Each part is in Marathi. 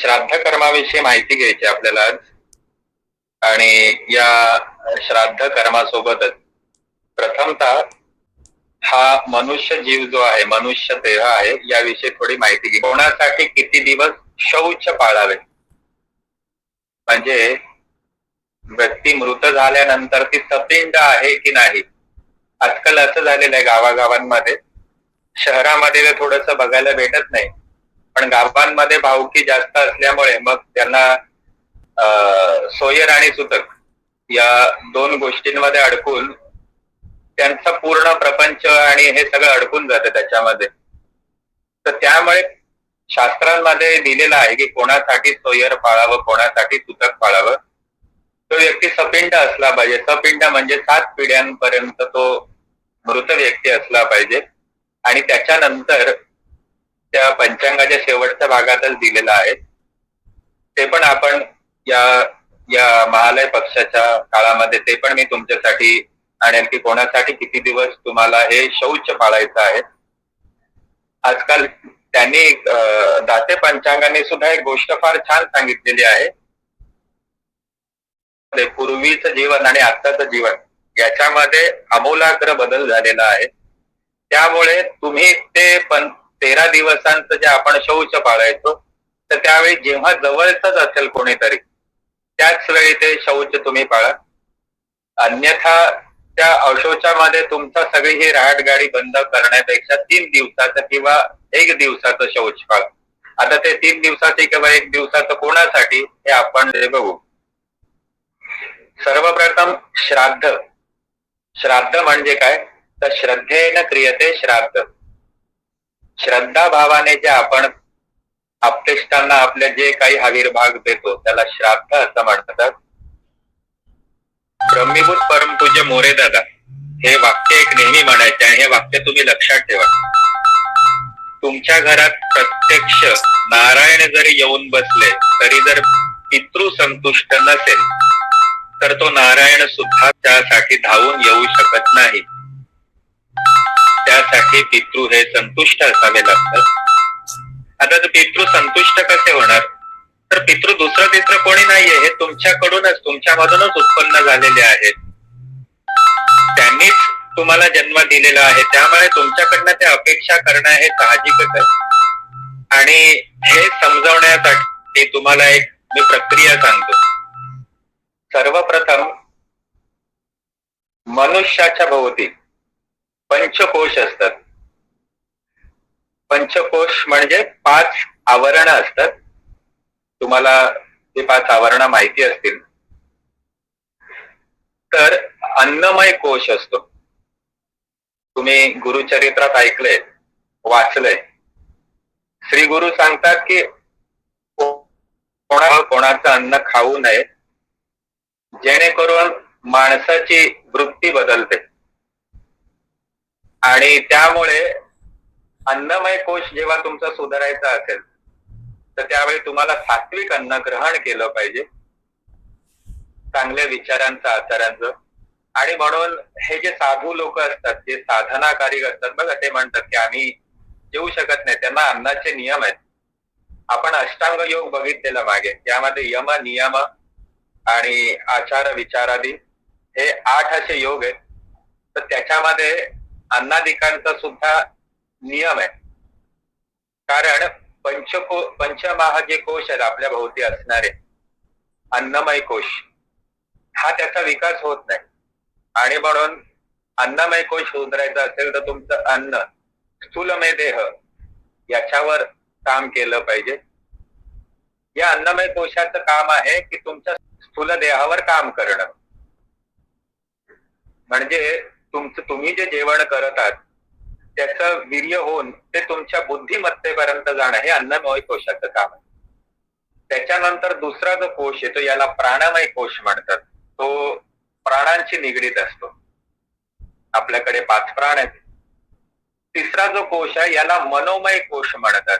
श्राद्ध कर्माविषयी माहिती घ्यायची आपल्याला आज. आणि या श्राद्ध कर्मासोबतच प्रथमतः हा मनुष्य जीव जो आहे मनुष्य देह आहे याविषयी थोडी माहिती घे. कोणासाठी किती दिवस शौच पाळावे? म्हणजे व्यक्ती मृत झाल्यानंतर ती सपिंड आहे की नाही? आजकाल असं झालेलं आहे गावागावांमध्ये. शहरामध्ये थोडस बघायला भेटत नाही. पण गावांमध्ये भावकी जास्त असल्यामुळे मग त्यांना सोयर आणि सुतक या दोन गोष्टींमध्ये अडकून त्यांचा पूर्ण प्रपंच आणि हे सगळं अडकून जातं त्याच्यामध्ये. तर त्यामुळे शास्त्रांमध्ये दिलेलं आहे की कोणासाठी सोयर पाळावं कोणासाठी सुतक पाळावं. तो व्यक्ती सपिंड असला पाहिजे. सपिंड म्हणजे सात पिढ्यांपर्यंत तो मृत व्यक्ती असला पाहिजे. आणि त्याच्यानंतर त्या पंचांगाच्या शेवटच्या भागातच दिलेलं आहे. ते पण आपण या या महालय पक्षाच्या काळामध्ये ते पण मी तुमच्यासाठी आणेल की कोणासाठी किती दिवस तुम्हाला हे शौच पाळायचं आहे. आजकाल त्यांनी दाते पंचांगाने सुद्धा एक गोष्ट फार छान सांगितलेली आहे. पूर्वीचं जीवन आणि आत्ताचं जीवन याच्यामध्ये आमूलाग्र बदल झालेला आहे. त्यामुळे तुम्ही ते पण तेरा दिवसांचं जे आपण शौच पाळायचो तर त्यावेळी जेव्हा जवळच असेल कोणीतरी त्याच वेळी ते शौच तुम्ही पाळा. अन्यथा त्या अशौचामध्ये तुमचा सगळी ही गाडी बंद करण्यापेक्षा तीन दिवसाचं किंवा एक दिवसाचं शौच पाळा. आता ते तीन दिवसाचे किंवा एक दिवसाचं कोणासाठी हे आपण बघू. सर्वप्रथम श्राद्ध. श्राद्ध म्हणजे काय? तर श्रद्धेनं क्रियते श्राद्ध. श्रद्धा भावाने जे आपण आपतेष्टांना आपले जे काही आविर्भाग देतो त्याला श्राद्ध असं म्हणतात. ब्रह्मीभूत परमपूज्य मोरे दादा हे वाक्य एक नेहमी म्हणायचे आणि हे वाक्य तुम्ही लक्षात ठेवा. तुमच्या घरात प्रत्यक्ष नारायण जरी येऊन बसले तरी जर पितृ संतुष्ट नसेल तर तो नारायण सुद्धा त्यासाठी धावून येऊ शकत नाही. त्यासाठी पितृ हे संतुष्ट असावे लागतात. आता पितृ संतुष्ट कसे होणार? तर पितृ दुसरं तिसरं कोणी नाहीये हे तुमच्याकडूनच तुमच्यामधूनच उत्पन्न झालेले आहेत. त्यांनीच तुम्हाला जन्म दिलेला आहे त्यामुळे तुमच्याकडनं ते अपेक्षा करणं हे साहजिकच आहे. आणि हे समजवण्यासाठी तुम्हाला एक मी प्रक्रिया सांगतो. सर्वप्रथम मनुष्याच्या भोवती पंचकोश असतात. पंचकोश म्हणजे पाच आवरण असतात. तुम्हाला ते पाच आवरण माहिती असतील. तर अन्नमय कोश असतो. तुम्ही गुरुचरित्रात ऐकलंय वाचलंय. श्री गुरु सांगतात की कोणा कोणाचं अन्न खाऊ नये जेणेकरून माणसाची वृत्ती बदलते. आणि त्यामुळे अन्नमय कोश जेव्हा तुमचा सुधारायचा असेल तर त्यावेळी तुम्हाला सात्विक अन्न ग्रहण केलं पाहिजे. चांगल्या विचारांचं आचारांचं. आणि म्हणून हे जे साधू लोक असतात जे साधनाकारी असतात बघा ते म्हणतात की आम्ही जेऊ शकत नाही. त्यांना अन्नाचे नियम आहेत. आपण अष्टांग योग बघितलेला मागे. त्यामध्ये यम नियम आणि आचार विचारादी हे आठ असे योग आहेत. तर त्याच्यामध्ये अन्नादिकांचा सुद्धा नियम आहे. कारण पंचको पंचमहा जे कोश आहेत आपल्या भोवती असणारे. अन्नमय कोश. हा त्याचा विकास होत नाही. आणि म्हणून अन्नमय कोश सुधारायचा असेल तर तुमचं अन्न स्थूलमय देह याच्यावर काम केलं पाहिजे. या अन्नमय कोशाचं काम आहे की तुमच्या स्थूल देहावर काम करणं. म्हणजे तुमचं तुम्ही जे जेवण करत आहात त्याचं वीर्य होऊन ते तुमच्या बुद्धिमत्तेपर्यंत जाणं हे अन्नमय कोशाचं काम आहे. त्याच्यानंतर दुसरा जो कोश येतो याला प्राणमय कोश म्हणतात. तो प्राणांशी निगडीत असतो. आपल्याकडे पाच प्राण आहेत. तिसरा जो कोश आहे याला मनोमय कोश म्हणतात.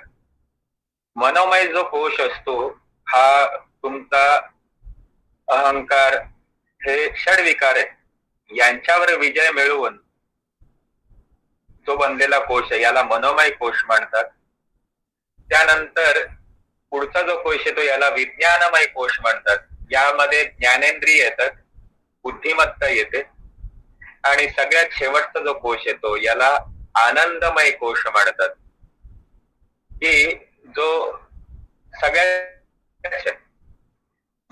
मनोमय जो कोश असतो हा तुमचा अहंकार हे षडविकार आहे यांच्यावर विजय मिळवून जो बनलेला कोश आहे याला मनोमय कोश म्हणतात. त्यानंतर पुढचा जो कोश येतो याला विज्ञानमय कोश म्हणतात. यामध्ये ज्ञानेंद्रिय येतात बुद्धिमत्ता येते. आणि सगळ्यात शेवटचा जो कोश येतो याला आनंदमय कोश म्हणतात. की जो सगळ्या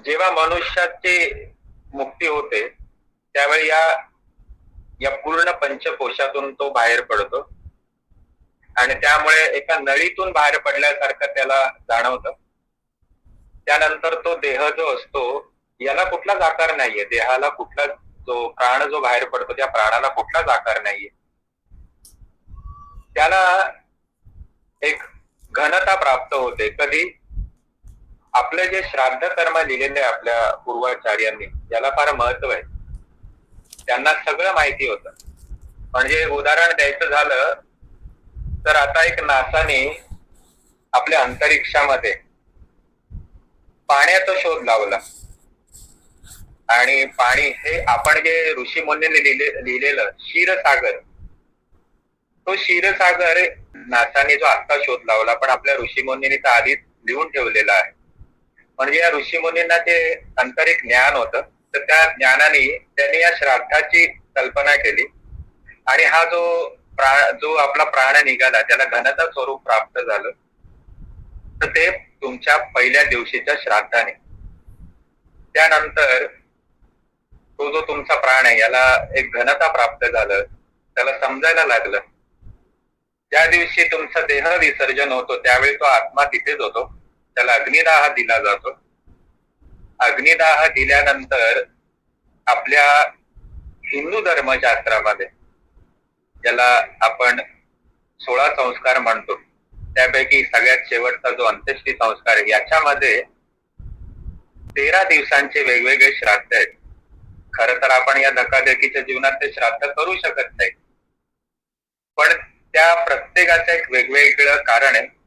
जेव्हा मनुष्याची मुक्ती होते त्यावेळी या या पूर्ण पंचकोशातून तो बाहेर पडतो. आणि त्यामुळे एका नळीतून बाहेर पडल्यासारखं त्याला जाणवत. त्यानंतर तो देह जो असतो याला कुठलाच आकार नाहीये. देहाला कुठला जो प्राण जो बाहेर पडतो त्या प्राणाला कुठलाच आकार नाहीये. त्याला एक घनता प्राप्त होते. कधी? आपले जे श्राद्ध कर्म लिहिलेले आपल्या पूर्वाचार्यांनी याला फार महत्त्व आहे. त्यांना सगळं माहिती होतं. म्हणजे उदाहरण द्यायचं झालं तर आता एक नासाने आपल्या अंतरिक्षामध्ये पाण्याचा शोध लावला. आणि पाणी हे आपण जे ऋषी मुनीने लिहिले लिहिलेलं क्षीरसागर तो क्षीरसागर नासाने जो आत्ता शोध लावला पण आपल्या ऋषी मुनीने तर आधीच लिहून ठेवलेला आहे. म्हणजे या ऋषी मुनींना ते आंतरिक ज्ञान होतं तर त्या ज्ञानाने त्यांनी या श्राद्धाची कल्पना केली. आणि हा जो प्राण जो आपला प्राण निघाला त्याला घनता स्वरूप प्राप्त झालं. तर ते तुमच्या पहिल्या दिवशीच्या श्राद्धाने. त्यानंतर तो जो तुमचा प्राण आहे याला एक घनता प्राप्त झालं. त्याला समजायला लागलं. ज्या दिवशी तुमचा देह विसर्जन होतो त्यावेळी तो आत्मा तिथेच होतो. त्याला अग्निदाह दिला जातो. अग्निदाह दिल्यानंतर आपल्या हिंदू धर्मशास्त्रामध्ये ज्याला आपण सोळा संस्कार म्हणतो त्यापैकी सगळ्यात शेवटचा जो अंत्येष्टी संस्कार आहे याच्यामध्ये तेरा दिवसांचे वेगवेगळे श्राद्ध आहेत. खर तर आपण या धकाधकीच्या जीवनात ते श्राद्ध करू शकत नाही. पण त्या प्रत्येकाचं एक वेगवेगळं कारण आहे.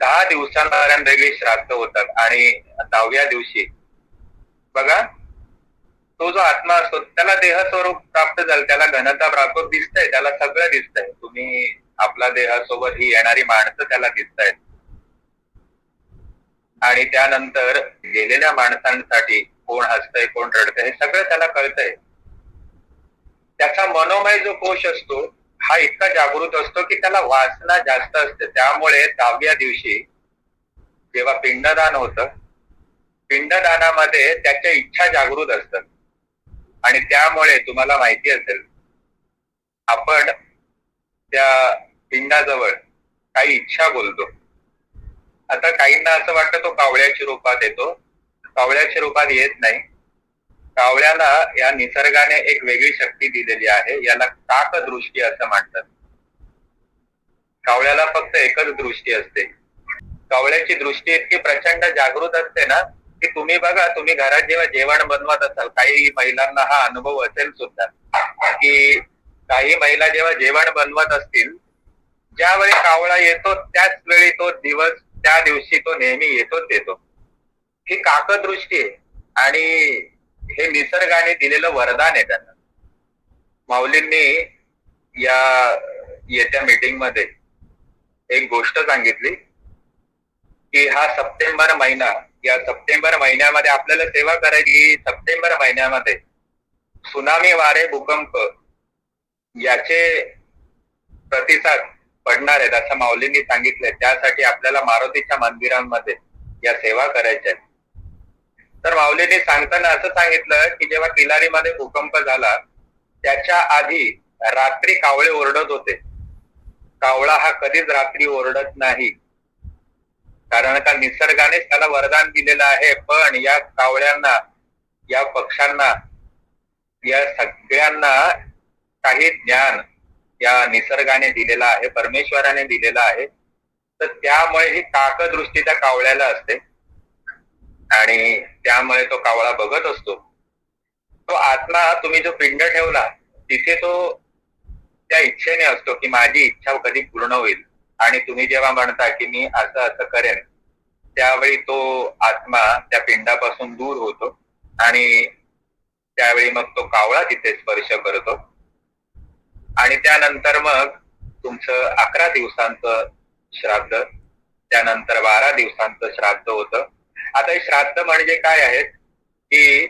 दहा दिवसांपर्यंत वेगळी श्राद्ध होतात आणि दहाव्या दिवशी. बघा तो जो आत्मा असतो त्याला देह स्वरूप प्राप्त झालं त्याला घनता प्राप्त दिसतंय त्याला सगळं दिसतंय. तुम्ही आपला देहासोबत ही येणारी माणसं त्याला दिसत आहेत आणि त्यानंतर गेलेल्या माणसांसाठी कोण हसतंय कोण रडतंय हे सगळं त्याला कळतंय. त्याचा मनोमय जो कोश असतो हा इतका जागृत असतो की त्याला वासना जास्त असते. त्यामुळे दहाव्या दिवशी जेव्हा पिंडदान होतं पिंडदानामध्ये त्याच्या इच्छा जागृत असतात. आणि त्यामुळे तुम्हाला माहिती असेल आपण त्या पिंडाजवळ काही इच्छा बोलतो. आता काहींना असं वाटतं तो कावळ्याच्या रूपात येतो. कावळ्याच्या रूपात येत नाही. कावळ्याला या निसर्गाने एक वेगळी शक्ती दिलेली आहे याला काक दृष्टी असं म्हणतात. कावळ्याला फक्त एकच दृष्टी असते. कावळ्याची दृष्टी इतकी प्रचंड जागृत असते ना की तुम्ही बघा तुम्ही घरात जेव्हा जेवण बनवत असाल काही महिलांना हा अनुभव असेल सुद्धा की काही महिला जेव्हा जेवण बनवत असतील ज्यावेळी कावळा येतो त्याच वेळी तो दिवस त्या दिवशी तो नेहमी येतोच येतो. ही काकदृष्टी आहे. आणि हे निसर्गाने दिलेलं वरदान आहे त्यांना. माऊलींनी या येत्या मीटिंगमध्ये एक गोष्ट सांगितली की हा सप्टेंबर महिना या सप्टेंबर महिन्यामध्ये आपल्याला सेवा करायची सप्टेंबर महिन्यामध्ये सुनामी वारे भूकंप याचे प्रतिसाद पडणार आहेत असं माऊलींनी सांगितलंय. त्यासाठी आपल्याला मारुतीच्या मंदिरांमध्ये या सेवा करायच्या आहेत. तर माऊलीने सांगताना असं सांगितलं की जेव्हा किलारीमध्ये भूकंप झाला त्याच्या आधी रात्री कावळे ओरडत होते. कावळा हा कधीच रात्री ओरडत नाही. कारण का निसर्गानेच त्याला वरदान दिलेलं आहे पण या कावळ्यांना या पक्ष्यांना या सगळ्यांना काही ज्ञान या निसर्गाने दिलेला आहे परमेश्वराने दिलेला आहे. तर त्यामुळे ही काकदृष्टी त्या कावळ्याला असते. आणि त्यामुळे तो कावळा बघत असतो. तो आत्मा तुम्ही जो पिंड ठेवला तिथे तो त्या इच्छेने असतो की माझी इच्छा कधी पूर्ण होईल. आणि तुम्ही जेव्हा म्हणता की मी असं असं करेन त्यावेळी तो आत्मा त्या पिंडापासून दूर होतो आणि त्यावेळी मग तो कावळा तिथे स्पर्श करतो. आणि त्यानंतर मग तुमचं अकरा दिवसांचं श्राद्ध त्यानंतर बारा दिवसांचं श्राद्ध होतं. आता हे श्राद्ध म्हणजे काय आहेत? की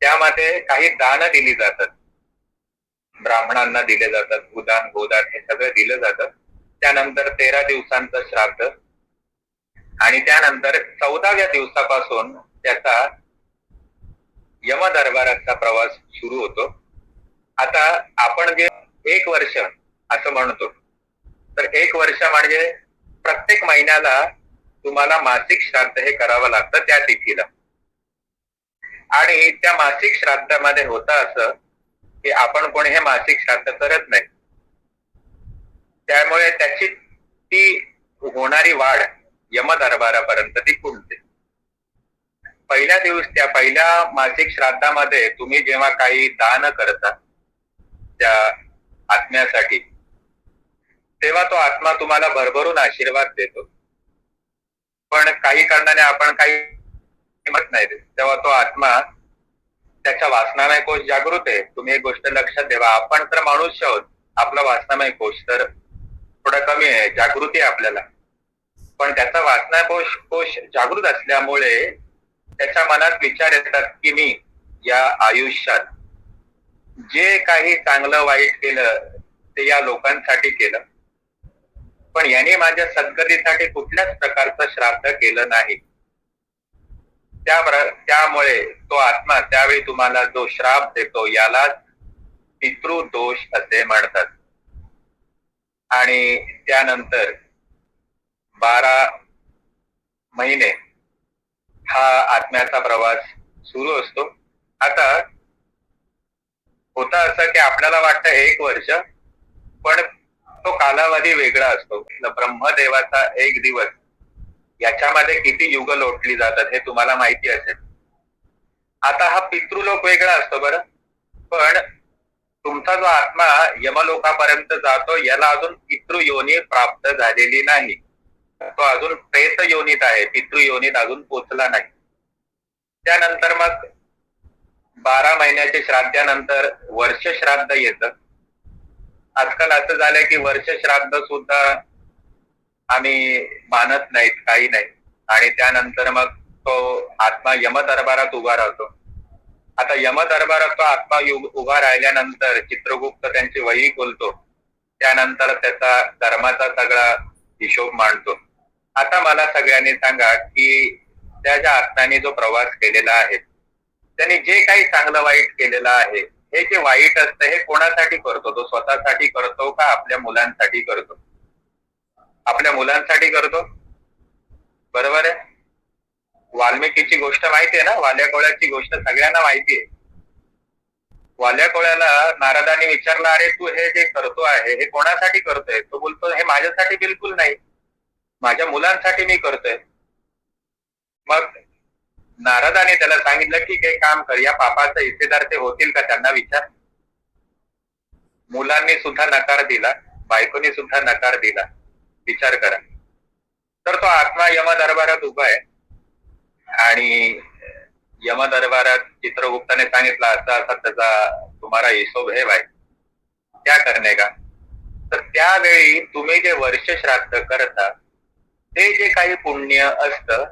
त्यामध्ये काही दान दिली जातात. ब्राह्मणांना दिले जातात भूदान गोदान हे सगळं दिलं जातं. त्यानंतर तेरा दिवसांचं श्राद्ध. आणि त्यानंतर चौदाव्या दिवसापासून त्याचा यम दरबाराचा प्रवास सुरू होतो. आता आपण जे एक वर्ष असं म्हणतो तर एक वर्ष म्हणजे प्रत्येक महिन्याला तुम्हाला मासिक श्राद्ध हे करावं लागतं त्या तिथीला. आणि त्या मासिक श्राद्धामध्ये होतं असं की आपण कोणी हे मासिक श्राद्ध करत नाही. त्यामुळे त्याची ती होणारी वाढ यम दरबारापर्यंत ती खुलते पहिल्या दिवस त्या पहिल्या मासिक श्राद्धामध्ये तुम्ही जेव्हा काही दान करता त्या आत्म्यासाठी तेव्हा तो आत्मा तुम्हाला भरभरून आशीर्वाद देतो. पण काही कारणाने आपण काही किंमत नाही देत. तेव्हा तो आत्मा त्याच्या वासनामय कोश जागृत आहे. तुम्ही एक गोष्ट लक्षात ठेवा. आपण तर माणूस आहोत. आपला वासनामय कोश तर थोडा कमी आहे. जागृती आपल्याला. पण त्याचा वासना कोश कोश जागृत असल्यामुळे त्याच्या मनात विचार येतात की मी या आयुष्यात जे काही चांगलं वाईट केलं ते या लोकांसाठी केलं. पण याने माझ्या सद्गतीसाठी कुठल्याच प्रकारचं श्राद्ध केलं नाही. त्या त्यामुळे तो आत्मा त्यावेळी तुम्हाला जो श्राप देतो यालाच पितृदोष असे म्हणतात. आणि त्यानंतर बारा महिने हा आत्म्याचा प्रवास सुरू असतो. आता होता असं की आपल्याला वाटतं एक वर्ष पण तो कालावधी वेगळा असतो. ब्रह्मदेवाचा एक दिवस. याच्यामध्ये किती युग लोटली जातात हे तुम्हाला माहिती असेल. आता हा पितृलोक वेगळा असतो बरं. पण तुमचा जो आत्मा यमलोकापर्यंत जातो याला अजून पितृयोनी प्राप्त झालेली नाही. तो अजून प्रेत योनीत आहे. पितृयोनीत अजून पोचला नाही. त्यानंतर मग बारा महिन्याच्या श्राद्धानंतर वर्ष श्राद्ध येतं. आजकाल असं झालंय की वर्ष श्राद्ध सुद्धा आम्ही मानत नाहीत काही नाही. आणि त्यानंतर मग तो आत्मा यम दरबारात उभा राहतो. आता यम दरबारात तो आत्मा उभा राहिल्यानंतर चित्रगुप्त त्यांची वही खोलतो. त्यानंतर त्याचा धर्माचा सगळा हिशोब मांडतो. आता मला सगळ्यांनी सांगा की त्या ज्या आत्म्याने जो प्रवास केलेला आहे त्यांनी जे काही चांगलं वाईट केलेलं आहे हे जे वाईट असतं हे कोणासाठी करतो? तो स्वतःसाठी करतो का आपल्या मुलांसाठी करतो? आपल्या मुलांसाठी करतो? बरोबर आहे? वाल्मिकीची गोष्ट माहिती आहे ना? वाल्या कोळ्याची गोष्ट सगळ्यांना माहिती आहे. वाल्या कोळ्याला नारदाने विचारलं अरे तू हे जे करतो आहे हे कोणासाठी करतोय? तो बोलतो हे माझ्यासाठी बिलकुल नाही. माझ्या मुलांसाठी मी करतोय. मग नारदाने त्याला सांगितलं ठीक आहे काम कर. या पापाचा हिस्सेदार ते होतील का त्यांना विचार. मुलांनी सुद्धा नकार दिला बायकोनी सुद्धा नकार दिला. विचार करा. तर तो आत्मा यम दरबारात उभा आहे. आणि यम दरबारात चित्रगुप्ताने सांगितलं असा असा त्याचा तुम्हाला हिशोब हे भाई त्या करणे का? तर त्यावेळी तुम्ही जे वर्ष श्राद्ध करता ते जे काही पुण्य असतं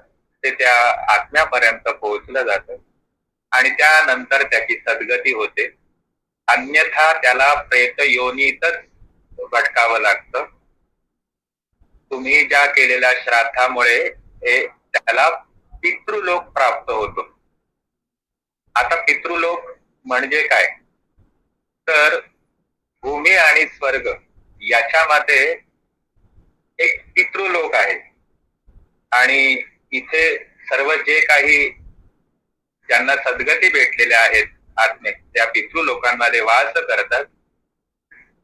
ते त्या आत्म्यापर्यंत पोहोचलं जात. आणि त्यानंतर त्याची सद्गती होते. अन्यथा त्याला प्रेत योनीतच भटकावं लागतं. तुम्ही ज्या केलेल्या श्राद्धामुळे हे त्याला पितृलोक प्राप्त होतो. आता पितृलोक म्हणजे काय? तर भूमी आणि स्वर्ग याच्यामध्ये एक पितृलोक आहे. आणि इथे सर्व जे काही ज्यांना सद्गती भेटलेल्या आहेत आत्मे त्या पितृ लोकांमध्ये वास करतात.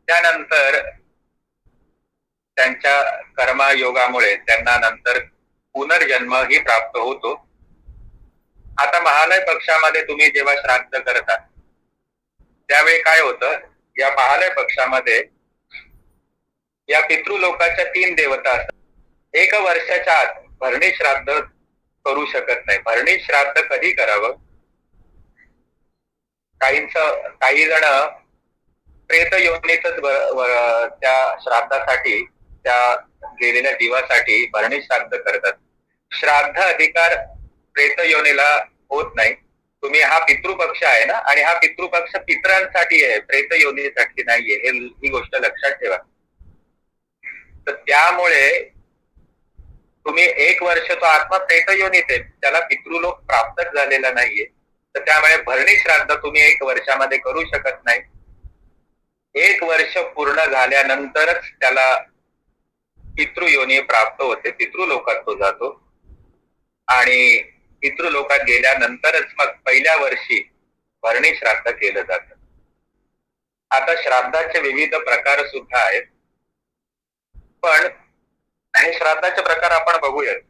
त्यानंतर त्यांच्या कर्मयोगामुळे त्यांना नंतर पुनर्जन्म ही प्राप्त होतो. आता महालय पक्षामध्ये तुम्ही जेव्हा श्राद्ध करता त्यावेळी काय होतं? या महालय पक्षामध्ये या पितृलोकाच्या तीन देवता असतात. एक वर्षाच्या आत भरणे श्राद्ध करू शकत नाही. भरणे श्राद्ध कधी करावं? काहींच काही जण प्रेत योनीतच त्या श्राद्धासाठी त्या गेलेल्या जीवासाठी भरणी श्राद्ध करतात. श्राद्ध अधिकार प्रेत योनीला होत नाही. तुम्ही हा पितृपक्ष आहे ना? आणि हा पितृपक्ष पितरांसाठी आहे प्रेत योनीसाठी नाहीये. हे ही गोष्ट लक्षात ठेवा. तर त्यामुळे तुम्ही एक वर्ष तो आत्मा प्रेत योनीत आहे त्याला पितृलोक प्राप्तच झालेला नाहीये. तर त्यामुळे भरणी श्राद्ध तुम्ही एक वर्षामध्ये करू शकत नाही. एक वर्ष पूर्ण झाल्यानंतरच त्याला पितृयोनी प्राप्त होते. पितृलोकात तो जातो. आणि पितृलोकात गेल्यानंतरच मग पहिल्या वर्षी भरणी श्राद्ध केलं जात. आता श्राद्धाचे विविध प्रकार सुद्धा आहेत. पण हे श्राद्धाचे प्रकार आपण बघूयात.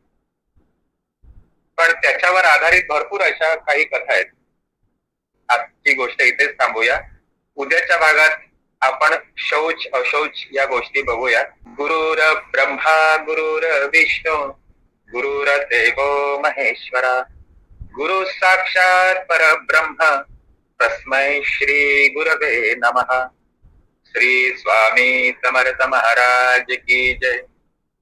पण त्याच्यावर आधारित भरपूर अशा काही कथा आहेत. आजची गोष्ट इथेच थांबूया. उद्याच्या भागात आपण शौच अशौच या गोष्टी बघूया गुरुर ब्रह्मा गुरुर विष्णू गुरुर देवो महेश्वरा गुरु साक्षात परब्रह्म तस्मै श्री गुरवे नमः. श्री स्वामी समर्थ महाराज की जय.